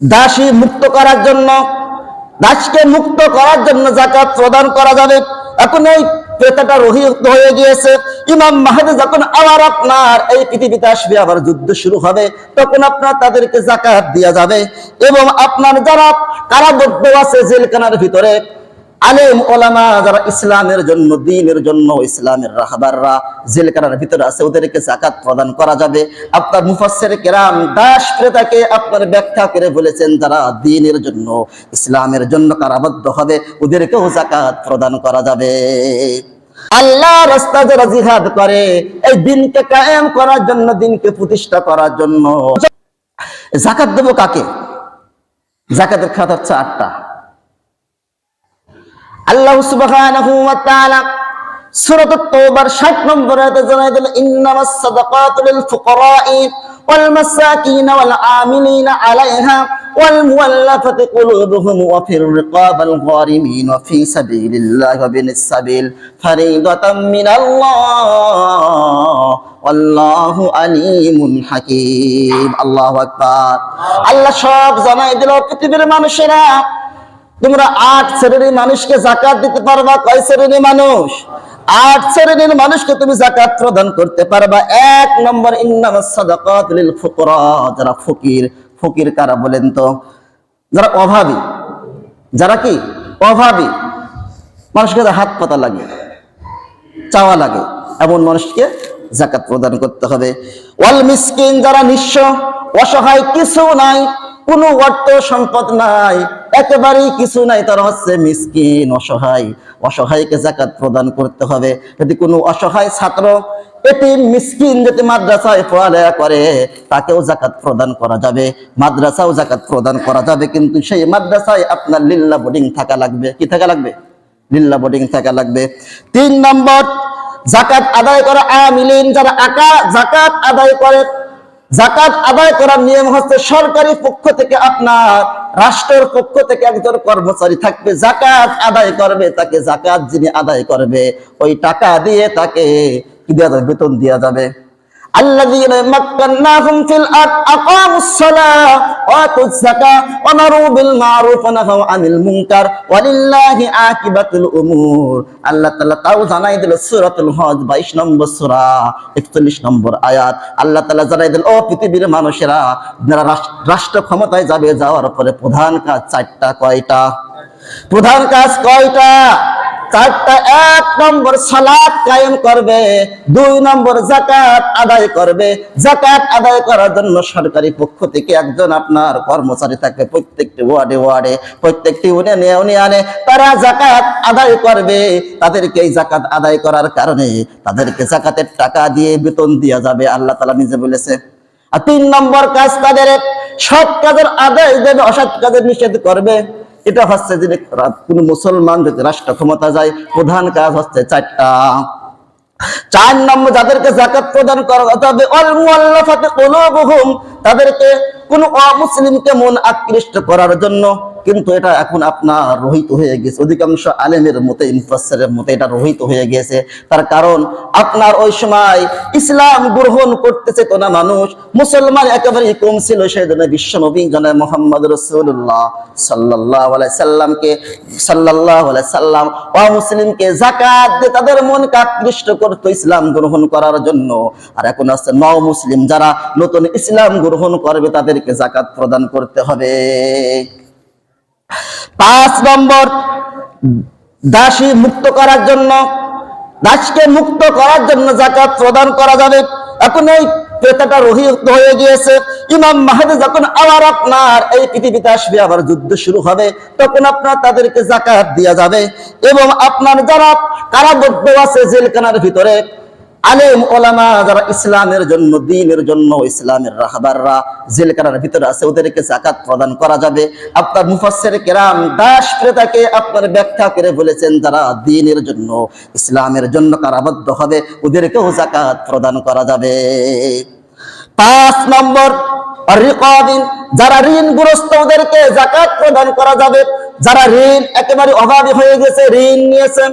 দাসী মুক্ত করার জন্য, দাসকে মুক্ত করার জন্য জাকাত প্রদান করা যাবে। এখন এই ক্রেতাটা রহিত হয়ে গিয়েছে। ইমাম মাহাদি যখন আবার আপনার এই পৃথিবীতে আসবে, আবার যুদ্ধ শুরু হবে, তখন আপনার তাদেরকে জাকাত দেওয়া যাবে। এবং আপনার যারা কারাবদ্ধ আছে জেলখানার ভিতরে আলেম ওলামা যারা ইসলামের জন্য, দিনের জন্য ইসলামের রাহবাররা জেলখানার ভিতরে আছে, ওদেরকে জাকাত প্রদান করা যাবে। আপনার মুফাসসির কেরাম, দাস ক্রেতাকে আপনার ব্যাখ্যা করে বলেছেন যারা দিনের জন্য, ইসলামের জন্য কারাবদ্ধ হবে, ওদেরকেও জাকাত প্রদান করা যাবে। আল্লাহ রাস্তা যারা জিহাদ করে, এই দিনকে কায়েম করার জন্য, দিনকে প্রতিষ্ঠা করার জন্য। জাকাত দেবো কাকে? জাকাতের খাত হচ্ছে আটটা আল্লাহ সুবহানাহু ওয়া তাআলা সূরাত at-তাওবার 60 নম্বর আয়াতে জানাই দিল, ইন্নামাস সাদাকাতু লিল ফুকারা'i ওয়াল মাসাকিন ওয়াল আমিলিনা আলাইহা ওয়াল মুআল্লাফাতি কুলুবুহুম ওয়া ফির রিকাবাল গারিমিন ওয়া ফি সাবিলিল্লাহি ওয়া বিনিস সাবিল ফারিদাতাম মিনাল্লাহ আল্লাহু আলিমুন হাকীম। আল্লাহু আকবার। আল্লাহ সব জানাই দিল, পৃথিবীর মানুষেরা তোমরা আট শ্রেণির মানুষকে জাকাত দিতে পারবা। কয় শ্রেণির মানুষ? আট শ্রেণির মানুষকে তুমি জাকাত প্রদান করতে পারবা। এক নম্বর যারা ফকির ফকির কারা বলেন তো? যারা অভাবী। যারা কি? অভাবী। মানুষকে হাত পাতা লাগে, চাওয়া লাগে। এমন মানুষকে জাকাত প্রদান করতে হবে। ওয়াল মিসকিন যারা নিঃস্ব, অসহায় কিছু নাই কোনো অর্থ সম্পদ নাই। একেবারেই কিছু নাই। তারা হচ্ছে মিসকিন, অসহায়। অসহায়কে জাকাত প্রদান করতে হবে। যদি কোনো অসহায় ছাত্র এটি মিসকিন যদি মাদ্রাসায় পড়ালেখা করে, তাকেও জাকাত প্রদান করা যাবে। মাদ্রাসাও জাকাত প্রদান করা যাবে। কিন্তু সেই মাদ্রাসায় আপনার লিল্লা বোর্ডিং থাকা লাগবে। কি থাকা লাগবে? লিল্লা বোর্ডিং থাকা লাগবে। তিন নম্বর জাকাত আদায় করা আমিলিন। যারা আকা জাকাত আদায় করে জাকাত আদায় করার নিয়ম হচ্ছে সরকারি পক্ষ থেকে আপনার, রাষ্ট্রের পক্ষ থেকে একজন কর্মচারী থাকবে জাকাত আদায় করবে, তাকে জাকাত যিনি আদায় করবে, ওই টাকা দিয়ে তাকে কি দেওয়া যাবে? বেতন দেওয়া যাবে। الذين مكناهم في الأرض أقاموا الصلاة وآتوا الزكاة وأمروا بالمعروف ونهوا عن المنكر ولله عاقبة الأمور আল্লাহ তাআলা তাও জানাই দিল সূরাতুল হজ 22 নম্বর সূরা 41 নম্বর আয়াত আল্লাহ তাআলা জানাই দিল ও পৃথিবীর মানুষেরা যারা রাস- রাষ্ট্র ক্ষমতায় যাবে যাওয়ার পরে প্রধান কাজ চারটা কয়টা প্রধান কাজ কয়টা? চারটা, এক নম্বর সালাত কায়েম করবে, দুই নম্বর জাকাত আদায় করবে। জাকাত আদায় করার জন্য সরকারি পক্ষ থেকে একজন আপনার কর্মচারী থাকবে প্রত্যেকটি ওয়ার্ডে ওয়ার্ডে, প্রত্যেকটি ইউনিয়নে ইউনিয়নে তারা জাকাত আদায় করবে। তাদেরকে এই জাকাত আদায় করার কারণে তাদেরকে জাকাতের টাকা দিয়ে বেতন দেওয়া যাবে, আল্লাহ তালা নিজে বলেছে। আর তিন নম্বর কাজ তাদের, সৎ কাজের আদায় দেবে, অসৎ কাজের নিষেধ করবে। এটা হচ্ছে যে কোন মুসলমান যদি রাষ্ট্র ক্ষমতা যায়, প্রধান কাজ হচ্ছে চারটা। চার নম্বর, যাদেরকে জাকাত প্রদান করা তবে তাদেরকে কোন অমুসলিমকে মন আকৃষ্ট করার জন্য কিন্তু এটা এখন আপনার রহিত হয়ে গেছে। অধিকাংশ আলেমের মতে ইনফাসের মতে এটা রহিত হয়ে গেছে। তার কারণ আপনার ওই সময় ইসলাম গ্রহণ করতেছে তো না মানুষ? মুসলমান একেবারেই কম ছিল সেই জন্য বিশ্ব নবী জনে মোহাম্মদ রসুল্লাহ সাল্লাহ সাল্লামকে সাল্লাহ সাল্লাম ও মুসলিমকে জাকাত দিয়ে তাদের মনকে আকৃষ্ট করতো ইসলাম গ্রহণ করার জন্য। আর এখন আছে ন মুসলিম যারা নতুন ইসলাম গ্রহণ করবে তাদেরকে জাকাত প্রদান করতে হবে। পাঁচ নম্বর, দাসী মুক্ত করার জন্য, দাসকে মুক্ত করার জন্য জাকাত প্রদান করা যাবে। এখন এই ক্রেতাটা রহিত হয়ে গিয়েছে। ইমাম মাহাদি যখন আবার আপনার এই পৃথিবীতে আসবে, আবার যুদ্ধ শুরু হবে, তখন আপনার তাদেরকে জাকাত দেওয়া যাবে। এবং আপনার যারা কারাবদ্ধ আছে জেলখানার ভিতরে আলেম ওলামা যারা ইসলামের জন্য, দিনের জন্য ইসলামের রাহবাররা জেলখানার ভিতরে আছে, ওদেরকে জাকাত প্রদান করা যাবে। আপনার মুফাসসির কেরাম দাস ক্রেতাকে আপনার ব্যাখ্যা করে বলেছেন, যারা দিনের জন্য, ইসলামের জন্য কারাবদ্ধ হবে, ওদেরকেও জাকাত প্রদান করা যাবে। পাঁচ নম্বর যারা ঋণগ্রস্ত, ওদেরকে জাকাত প্রদান করা যাবে। যারা ঋণ একেবারে অভাবী হয়ে গেছে, ঋণ নিয়েছেন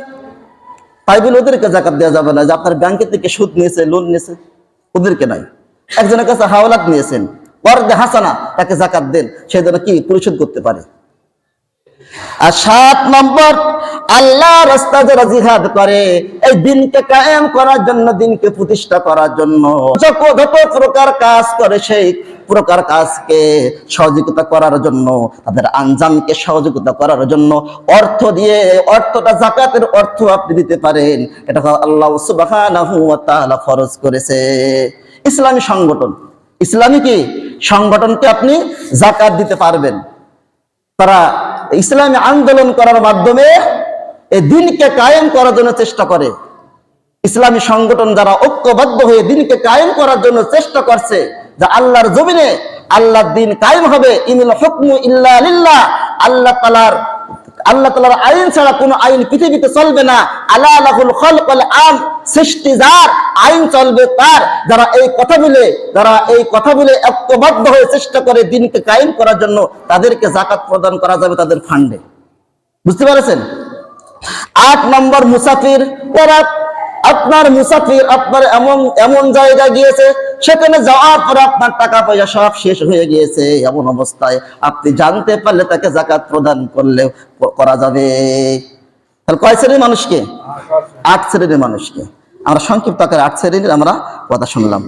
তাই ওদেরকে জাকাত দেওয়া যাবে না যে আপনার ব্যাংকের থেকে সুদ নিয়েছে লোন নিয়েছে। ওদেরকে নাই। একজনের কাছে হাওলাত নিয়েছেন। অর্ধে হাসানা তাকে জাকাত দেন। সেই জন্য কি পরিশোধ করতে পারে? আর সাত নম্বর, আল্লাহ রাস্তা যারা জিহাদ করে। এই দিনকে কায়েম করার জন্য, দিনকে প্রতিষ্ঠা করার জন্য। যত প্রকার কাজ করে সেই প্রকার কাজকে সহযোগিতা করার জন্য, তাদের আঞ্জামকে সহযোগিতা করার জন্য অর্থ দিয়ে, অর্থটা জাকাতের অর্থ আপনি দিতে পারেন। এটা আল্লাহ ওয়া ফরজ করেছে। ইসলামী সংগঠন, ইসলামী কি? সংগঠনকে আপনি জাকাত দিতে পারবেন। তারা ইসলামী আন্দোলন করার মাধ্যমে এই দিনকে কায়েম করার জন্য চেষ্টা করে। ইসলামী সংগঠন যারা ঐক্যবদ্ধ হয়ে দিনকে কায়েম করার জন্য চেষ্টা করছে, যে আল্লাহর জমিনে আল্লাহর দিন কায়েম হবে ইমিল হুকমু ইল্লা আল্লাহ তালার আল্লাহ তালার আইন ছাড়া কোনো আইন পৃথিবীতে চলবে না। আল্লাহ আম সৃষ্টি যার আইন চলবে তার। যারা এই কথা বলে, যারা এই কথা বলে ঐক্যবদ্ধ হয়ে চেষ্টা করে দিনকে কায়েম করার জন্য তাদেরকে জাকাত প্রদান করা যাবে তাদের ফান্ডে। বুঝতে পেরেছেন? আট নম্বর মুসাফির ওরা আপনার মুসাফির আপনার এমন এমন জায়গায় গিয়েছে, সেখানে যাওয়ার পরে আপনার টাকা পয়সা সব শেষ হয়ে গিয়েছে। এমন অবস্থায় আপনি জানতে পারলে তাকে জাকাত প্রদান করলে করা যাবে। তাহলে কয় শ্রেণির মানুষকে? আট শ্রেণির মানুষকে। আমরা সংক্ষিপ্ত আকারে আট শ্রেণির আমরা কথা শুনলাম।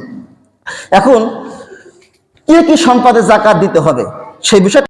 এখন কি কি সম্পদে জাকাত দিতে হবে? সেই বিষয়